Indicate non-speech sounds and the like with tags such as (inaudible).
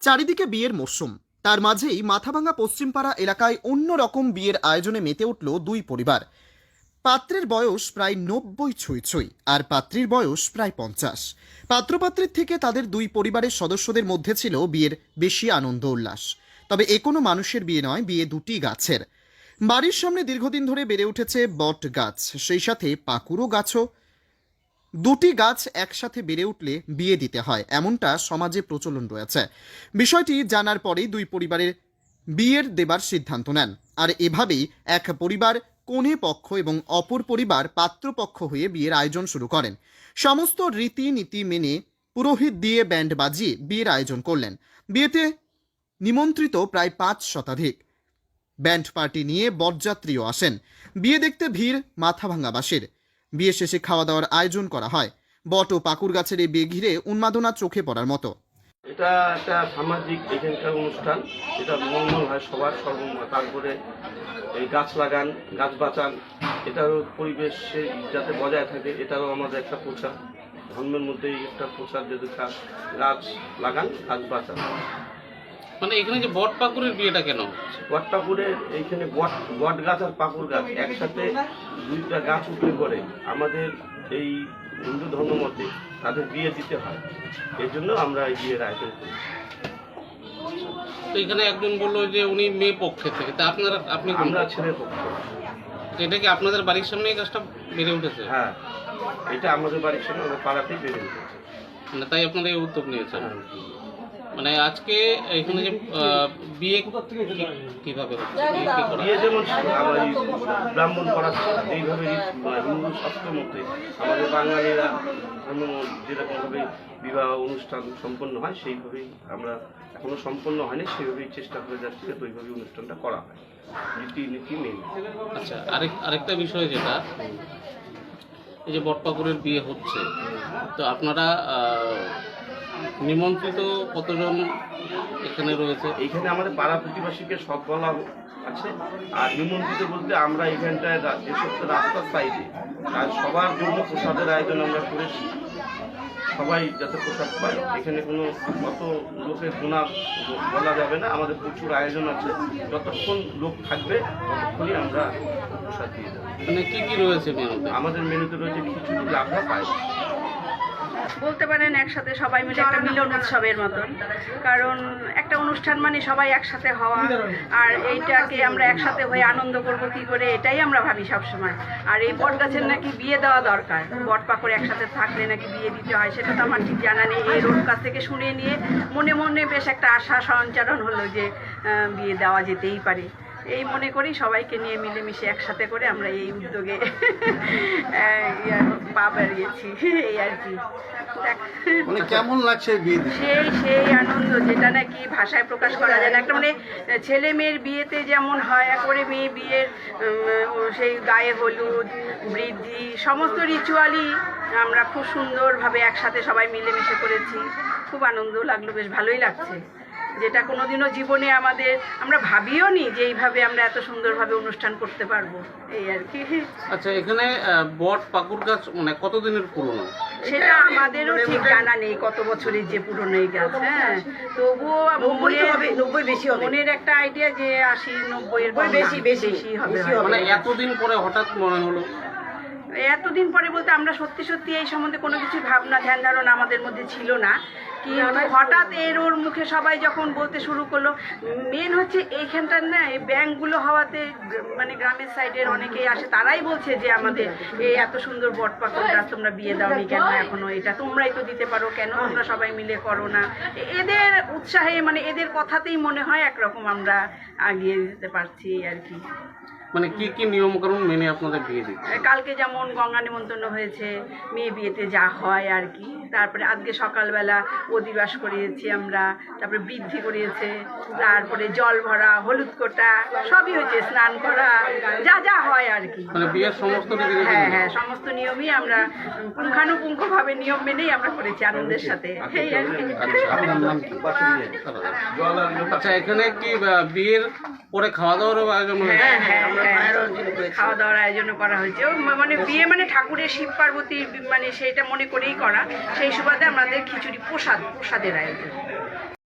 চারিদিকে বিয়ের মরশুম তার মাঝেই মাথাভাঙা পশ্চিমপাড়া এলাকায় অন্য রকম বিয়ের আয়োজনে মেতে উঠল দুই পরিবার। পাত্রের বয়স প্রায় নব্বই ছুঁই ছুঁই, আর পাত্রীর বয়স প্রায় পঞ্চাশ। পাত্রপাত্রীর থেকে তাদের দুই পরিবারের সদস্যদের মধ্যে ছিল বিয়ের বেশি আনন্দ উল্লাস। তবে এ কোনো মানুষের বিয়ে নয়, বিয়ে দুটি গাছের। বাড়ির সামনে দীর্ঘদিন ধরে বেড়ে উঠেছে বট গাছ, সেই সাথে পাকুড়ো গাছও দুটি গাছ একসাথে বেড়ে উঠলে বিয়ে দিতে হয়, এমনটা সমাজে প্রচলন রয়েছে। বিষয়টি জানার পরেই দুই পরিবারের বিয়ের দেবার সিদ্ধান্ত নেন। আর এভাবেই এক পরিবার কনে পক্ষ এবং অপর পরিবার পাত্রপক্ষ হয়ে বিয়ের আয়োজন শুরু করেন। সমস্ত রীতিনীতি মেনে পুরোহিত দিয়ে ব্যান্ড বাজিয়ে বিয়ের আয়োজন করলেন। বিয়েতে নিমন্ত্রিত প্রায় পাঁচ শতাধিক ব্যান্ড পার্টি নিয়ে বরযাত্রীও আসেন। বিয়ে দেখতে ভিড় মাথাভাঙ্গাবাসীর। বিয়ে শেষে খাওয়া দাওয়ার আয়োজন করা হয়। বট ও পাকুর গাছের এই বিয়ে ঘিরে উন্মাদনা চোখে পড়ার মতো। এটা একটা সামাজিক এখানকার অনুষ্ঠান। এটা মঙ্গল হয় সবার সর্ব তারপরে এই গাছ লাগান, গাছ বাঁচান, এটারও পরিবেশে যাতে বজায় থাকে, এটারও আমাদের একটা প্রচার। ধর্মের মধ্যেই একটা প্রচার যে গাছ গাছ লাগান, গাছ বাঁচান। মানে এখানে যে বট পাকুরের বিয়েটা কেন বট পাকুরের এইখানে বট বট গাছ আর পাকুর গাছ একসাথে দুইটা গাছ উঠলে পরে আমাদের এই হিন্দু ধর্ম মতে তাদের বিয়ে দিতে হয়। এই জন্য আমরা এই বিয়ের আয়োজন করি। তো এখানে একজন বলল যে উনি মেয়ে পক্ষের থেকে। তা আপনারা আপনি আমরা ছেলের পক্ষ। এটা কি আপনাদের বাড়ির সামনে এই গাছটা বেড়ে উঠেছে? হ্যাঁ এটা আমাদের বাড়ির সামনে আমাদের পাড়াতেই বেড়ে উঠেছে। মানে তাই আপনারা এই উদ্যোগ নিয়েছেন। হ্যাঁ। মানে আজকে এখানে যে বিয়ে কীভাবে বিয়ে করা যেমন আমার ব্রাহ্মণ পড়াচ্ছে এইভাবে হিন্দু শাস্ত্র মতে আমাদের বাঙালিরা ধর্ম যেরকমভাবে বিবাহ অনুষ্ঠান সম্পন্ন হয় সেইভাবেই আমরা এখনও সম্পন্ন হয়নি সেইভাবেই চেষ্টা করে যাচ্ছি যাতে ওইভাবে অনুষ্ঠানটা করা হয়। রীতিনীতি মেনে। আচ্ছা আরেক আরেকটা বিষয় যেটা এই যে বটপাকুরের বিয়ে হচ্ছে তো আপনারা নিমন্ত্রিত কতজন এখানে রয়েছে? এখানে আমাদের পাড়া প্রতিবাসীকে সব বলা আছে। আর নিমন্ত্রিত বলতে আমরা এখানটায় যে সমস্ত রাস্তার সাইডে আর সবার জন্য প্রসাদের আয়োজন আমরা করেছি। সবাই যাতে প্রসাদ পায়। এখানে কোনো কত লোকের গোনা বলা যাবে না। আমাদের প্রচুর আয়োজন আছে। যতক্ষণ লোক থাকবে ততক্ষণই আমরা প্রসাদ দিয়ে দেবো। মানে কি কি রয়েছে মেনুতে? আমাদের মেনুতে রয়েছে খিচুড়ি লাভা পায়েস। বলতে পারেন একসাথে সবাই মিলে একটা মিলন উৎসবের মতন। কারণ একটা অনুষ্ঠান মানে সবাই একসাথে হওয়া, আর এইটাকে আমরা একসাথে হয়ে আনন্দ করব কি করে, এটাই আমরা ভাবি সবসময়। আর এই বট গাছের নাকি বিয়ে দেওয়া দরকার। বট পাকড়ে একসাথে থাকলে নাকি বিয়ে দিতে হয়, সেটা তো আমার ঠিক জানা নেই। এই ওর কাছ থেকে শুনে নিয়ে মনে মনে বেশ একটা আশা সঞ্চারণ হলো যে বিয়ে দেওয়া যেতেই পারে। এই মনে করি সবাইকে নিয়ে মিলেমিশে একসাথে করে আমরা এই উদ্যোগে (laughs) পা বাড়িয়েছি এই আর কি। মানে কেমন লাগছে? সেই সেই আনন্দ যেটা নাকি ভাষায় প্রকাশ করা যায় না। একটা মানে ছেলে মেয়ের বিয়েতে যেমন হয় একবারে মেয়ে বিয়ের সেই গায়ে হলুদ বৃদ্ধি সমস্ত রিচুয়ালই আমরা খুব সুন্দরভাবে একসাথে সবাই মিলেমিশে করেছি। খুব আনন্দ লাগল বেশ ভালোই লাগছে। যেটা কোনোদিনও জীবনে আমাদের আমরা ভাবিও নি যে এইভাবে আমরা এত সুন্দরভাবে অনুষ্ঠান করতে পারব। এই আর কি। আচ্ছা এখানে বট পাকুর গাছ মানে কতদিনের পুরনো? সেটা আমাদেরও ঠিক জানা নেই কত বছরের যে পুরনো এই গাছ হ্যাঁ। তবুও নব্বই বেশি হবে। মনের একটা আইডিয়া যে আশি নব্বই এর বেশি, বেশি, বেশি হবে। মানে এতদিন পরে হঠাৎ মনে হলো এতদিন পরে বলতে আমরা সত্যি সত্যি এই সম্বন্ধে কোনো কিছু ভাবনা, ধ্যান ধারণা আমাদের মধ্যে ছিল না। কি হঠাৎ এর ওর মুখে সবাই যখন বলতে শুরু করল মেন হচ্ছে এইখানটার না, এই ব্যাংকগুলো হওয়াতে মানে গ্রামের সাইডের অনেকেই আসে, তারাই বলছে যে আমাদের এই এত সুন্দর বট পাকড় তোমরা বিয়ে দাওনি কেন এখনও? এটা তোমরাই তো দিতে পারো কেন? তোমরা সবাই মিলে করো না। এদের উৎসাহে মানে এদের কথাতেই মনে হয় একরকম আমরা আগিয়ে দিতে পারছি আর কি। মানে কি কি নিয়ম কানুন মেনে আপনাদের বিয়ে দিচ্ছে কালকে যেমন গঙ্গা নিমন্ত্রণ হয়েছে মেয়ে বিয়েতে যা হয় আর কি। তারপরে আজকে সকালবেলা অধিবাস করিয়েছি আমরা তারপরে বৃদ্ধি করিয়েছে তারপরে জল ভরা হলুদ কোটা সবই হয়েছে স্নান করা যা যা হয় আর কি। মানে বিয়ের সমস্ত হ্যাঁ হ্যাঁ সমস্ত নিয়মই আমরা পুঙ্খানুপুঙ্খভাবে নিয়ম মেনেই আমরা করেছি আনন্দের সাথে। এই আর কি। আপনার নাম কি? আচ্ছা এখানে কি বিয়ের পরে খাওয়া দাওয়ারও আয়োজন হয়েছে? হ্যাঁ হ্যাঁ হ্যাঁ। খাওয়া দাওয়ার আয়োজনও করা হয়েছে। মানে বিয়ে মানে ঠাকুরের শিব পার্বতীর মানে সেইটা মনে করেই করা। সেই সুবাদে আমাদের খিচুড়ি প্রসাদ প্রসাদের আয়োজন।